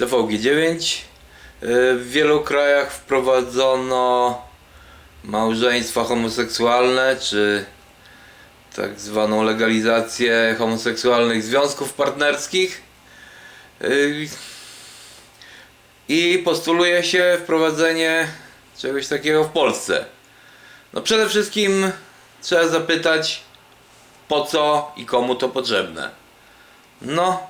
TVG9. Y, W wielu krajach wprowadzono małżeństwa homoseksualne, czy tak zwaną legalizację homoseksualnych związków partnerskich. Y, I postuluje się wprowadzenie czegoś takiego w Polsce. No przede wszystkim trzeba zapytać, po co i komu to potrzebne. No,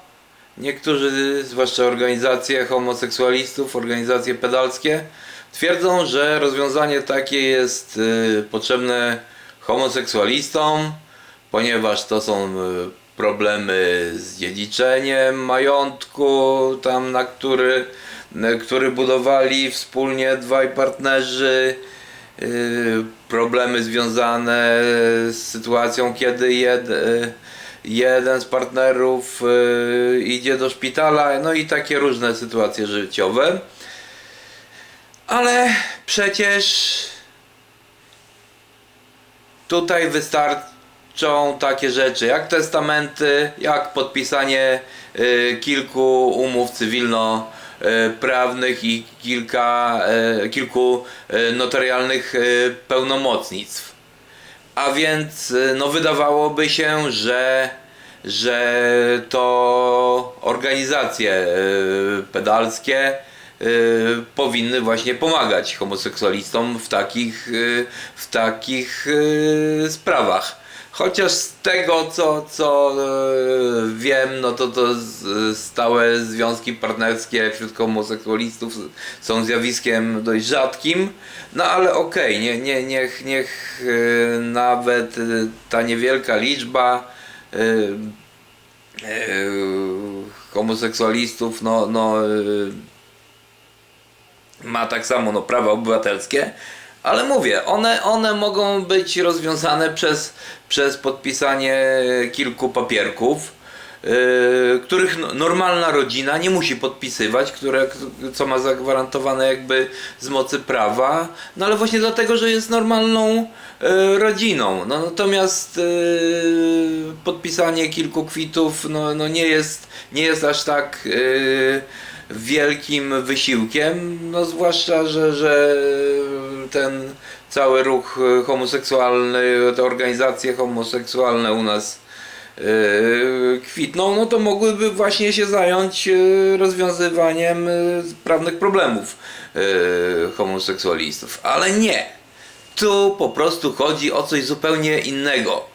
niektórzy, zwłaszcza organizacje homoseksualistów, organizacje pedalskie, twierdzą, że rozwiązanie takie jest y, potrzebne homoseksualistom, ponieważ to są y, problemy z dziedziczeniem majątku, tam na który, na który budowali wspólnie dwaj partnerzy, y, problemy związane z sytuacją, kiedy jed, y, jeden z partnerów y, idzie do szpitala, no i takie różne sytuacje życiowe. Ale przecież tutaj wystarczą takie rzeczy jak testamenty, jak podpisanie y, kilku umów cywilno-prawnych i kilka, y, kilku notarialnych pełnomocnictw. A więc y, no wydawałoby się, że, że to organizacje y, pedalskie y, powinny właśnie pomagać homoseksualistom w takich, w takich sprawach. Chociaż z tego co, co y, wiem, no to to stałe związki partnerskie wśród homoseksualistów są zjawiskiem dość rzadkim. No ale okej, nie, nie, niech, niech y, nawet y, ta niewielka liczba homoseksualistów no, no, ma tak samo no, prawa obywatelskie, ale mówię, one, one mogą być rozwiązane przez, przez podpisanie kilku papierków, yy, których no- normalna rodzina nie musi podpisywać, które, co ma zagwarantowane jakby z mocy prawa, no ale właśnie dlatego, że jest normalną yy, rodziną. No, natomiast yy, podpisanie kilku kwitów no, no nie, jest, nie jest aż tak yy, wielkim wysiłkiem, no zwłaszcza, że, że ten cały ruch e, homoseksualny, te organizacje homoseksualne u nas yy, kwitną, no to mogłyby właśnie się zająć yy, rozwiązywaniem prawnych problemów homoseksualistów. Ale nie! Tu po prostu chodzi o coś zupełnie innego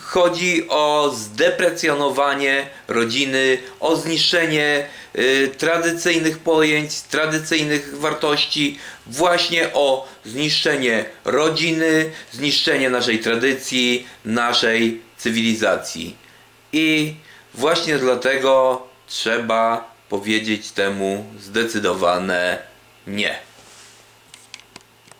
chodzi o zdeprecjonowanie rodziny, o zniszczenie y, tradycyjnych pojęć, tradycyjnych wartości, właśnie o zniszczenie rodziny, zniszczenie naszej tradycji, naszej cywilizacji. I właśnie dlatego trzeba powiedzieć temu zdecydowane nie.